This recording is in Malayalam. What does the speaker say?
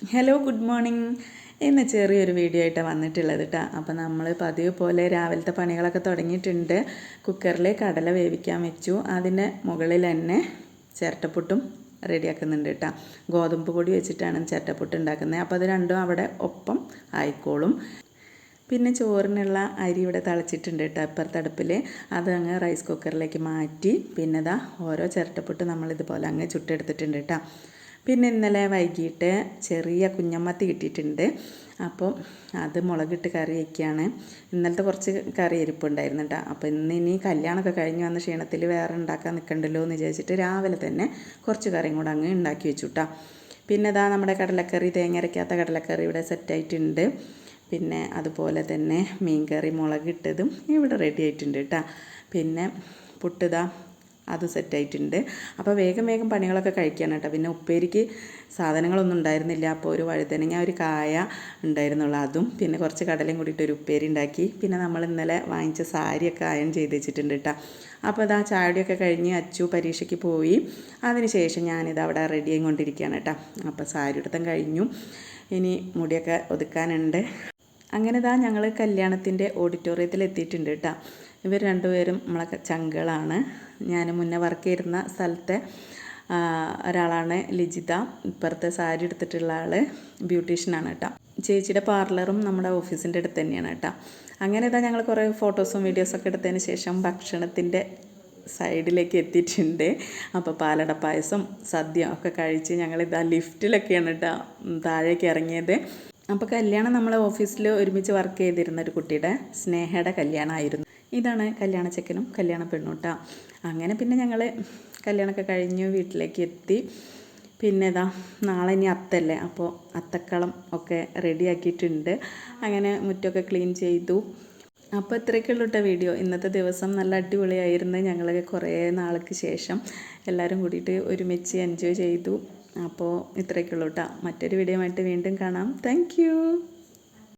ഹലോ ഗുഡ് മോർണിംഗ് ഇന്ന് ചെറിയൊരു വീഡിയോ ആയിട്ടാണ് വന്നിട്ടുള്ളത് കേട്ടോ അപ്പോൾ നമ്മൾ പതിവ് പോലെ രാവിലത്തെ പണികളൊക്കെ തുടങ്ങിയിട്ടുണ്ട്. കുക്കറിൽ കടല വേവിക്കാൻ വെച്ചു. അതിന് മുകളിൽ തന്നെ ചിരട്ടപ്പുട്ടും റെഡിയാക്കുന്നുണ്ട് കേട്ടോ ഗോതമ്പ് പൊടി വെച്ചിട്ടാണ് ചിരട്ടപ്പുട്ട് ഉണ്ടാക്കുന്നത്. അപ്പോൾ അത് രണ്ടും അവിടെ ഒപ്പം ആയിക്കോളും. പിന്നെ ചോറിനുള്ള അരി ഇവിടെ തിളച്ചിട്ടുണ്ട് കേട്ടോ ഇപ്പുറത്തെ അടുപ്പിൽ അത് അങ്ങ് റൈസ് കുക്കറിലേക്ക് മാറ്റി. പിന്നെ ഇതാ ഓരോ ചിരട്ടപ്പുട്ട് നമ്മളിതുപോലെ അങ്ങ് ചുട്ടെടുത്തിട്ടുണ്ട് കേട്ടോ പിന്നെ ഇന്നലെ വൈകിട്ട് ചെറിയ കുഞ്ഞമ്മത്തി കിട്ടിയിട്ടുണ്ട്. അപ്പോൾ അത് മുളകിട്ട് കറി വയ്ക്കുകയാണ് ഇന്നലത്തെ കുറച്ച് കറി ഇരിപ്പുണ്ടായിരുന്നു കേട്ടോ. അപ്പോൾ ഇന്ന് ഇനി കല്യാണമൊക്കെ കഴിഞ്ഞ് വന്ന ക്ഷീണത്തിൽ വേറെ ഉണ്ടാക്കാൻ നിൽക്കണ്ടല്ലോ എന്ന് വിചാരിച്ചിട്ട് രാവിലെ തന്നെ കുറച്ച് കറിയും കൂടെ അങ്ങ് ഉണ്ടാക്കി വെച്ചു കേട്ടോ. പിന്നെ ഇതാ നമ്മുടെ കടലക്കറി തേങ്ങ അരയ്ക്കാത്ത കടലക്കറി ഇവിടെ സെറ്റായിട്ടുണ്ട് പിന്നെ അതുപോലെ തന്നെ മീൻകറി മുളകിട്ടതും ഇവിടെ റെഡി ആയിട്ടുണ്ട് കേട്ടോ. പിന്നെ പുട്ടിതാ അത് സെറ്റായിട്ടുണ്ട്. അപ്പോൾ വേഗം വേഗം പണികളൊക്കെ കഴിക്കാൻ കേട്ടോ. പിന്നെ ഉപ്പേരിക്ക് സാധനങ്ങളൊന്നും ഉണ്ടായിരുന്നില്ല. അപ്പോൾ ഒരു വഴുതനങ്ങ ഒരു കായ ഉണ്ടായിരുന്നുള്ളൂ അതും. പിന്നെ കുറച്ച് കടലയും കൂടിയിട്ട് ഒരു ഉപ്പേരി ഉണ്ടാക്കി. പിന്നെ നമ്മൾ ഇന്നലെ വാങ്ങിച്ച സാരിയൊക്കെ അയൺ ചെയ്ത് വെച്ചിട്ടുണ്ട് കേട്ടോ. അപ്പോൾ ഇതാ ചായടിയൊക്കെ കഴിഞ്ഞ് അച്ചു പരീക്ഷയ്ക്ക് പോയി. അതിനുശേഷം ഞാനിത് അവിടെ റെഡി ആയിക്കൊണ്ടിരിക്കുകയാണ് കേട്ടോ. അപ്പോൾ സാരി ഉടുത്തം കഴിഞ്ഞു. ഇനി മുടിയൊക്കെ ഒതുക്കാനുണ്ട്. അങ്ങനെ ഇതാ ഞങ്ങൾ കല്യാണത്തിന്റെ ഓഡിറ്റോറിയത്തിൽ എത്തിയിട്ടുണ്ട് കേട്ടോ. ഇവർ രണ്ടുപേരും നമ്മളെ ചങ്കുകളാണ് ഞാൻ മുന്നേ വർക്ക് ചെയ്തിരുന്ന സ്ഥലത്തെ ഒരാളാണ് ലിജിത. ഇപ്പുറത്തെ സാരി എടുത്തിട്ടുള്ള ആൾ ബ്യൂട്ടീഷ്യനാണ് കേട്ടോ ചേച്ചിയുടെ പാർലറും നമ്മുടെ ഓഫീസിന്റെ അടുത്ത് തന്നെയാണ് കേട്ടോ അങ്ങനെ ഇതാ ഞങ്ങൾ കുറേ ഫോട്ടോസും വീഡിയോസൊക്കെ എടുത്തതിന് ശേഷം ഭക്ഷണത്തിന്റെ സൈഡിലേക്ക് എത്തിയിട്ടുണ്ട്. അപ്പോൾ പാലട പായസം സദ്യ ഒക്കെ കഴിച്ച് ഞങ്ങളിതാ ലിഫ്റ്റിലൊക്കെയാണ് കേട്ടോ താഴേക്ക് ഇറങ്ങിയത്. അപ്പോൾ കല്യാണം നമ്മളെ ഓഫീസിൽ ഒരുമിച്ച് വർക്ക് ചെയ്തിരുന്ന ഒരു കുട്ടിയുടെ സ്നേഹയുടെ കല്യാണമായിരുന്നു. ഇതാണ് കല്യാണ ചെക്കനും കല്യാണ പെണ്ണൂട്ട അങ്ങനെ പിന്നെ ഞങ്ങൾ കല്യാണമൊക്കെ കഴിഞ്ഞു വീട്ടിലേക്ക് എത്തി. പിന്നെ ഇതാ നാളെ ഇനി അത്തല്ലേ? അപ്പോൾ അത്തക്കളം ഒക്കെ റെഡിയാക്കിയിട്ടുണ്ട്. അങ്ങനെ മുറ്റമൊക്കെ ക്ലീൻ ചെയ്തു. അപ്പോൾ ഇത്രയൊക്കെയുള്ളൂ കേട്ടോ വീഡിയോ. ഇന്നത്തെ ദിവസം നല്ല അടിപൊളിയായിരുന്നു. ഞങ്ങൾ കുറേ നാൾക്ക് ശേഷം എല്ലാവരും കൂടിയിട്ട് ഒരുമിച്ച് എൻജോയ് ചെയ്തു. അപ്പോൾ ഇത്രയൊക്കെയുള്ളൂ കേട്ടോ മറ്റൊരു വീഡിയോ ആയിട്ട് വീണ്ടും കാണാം. താങ്ക്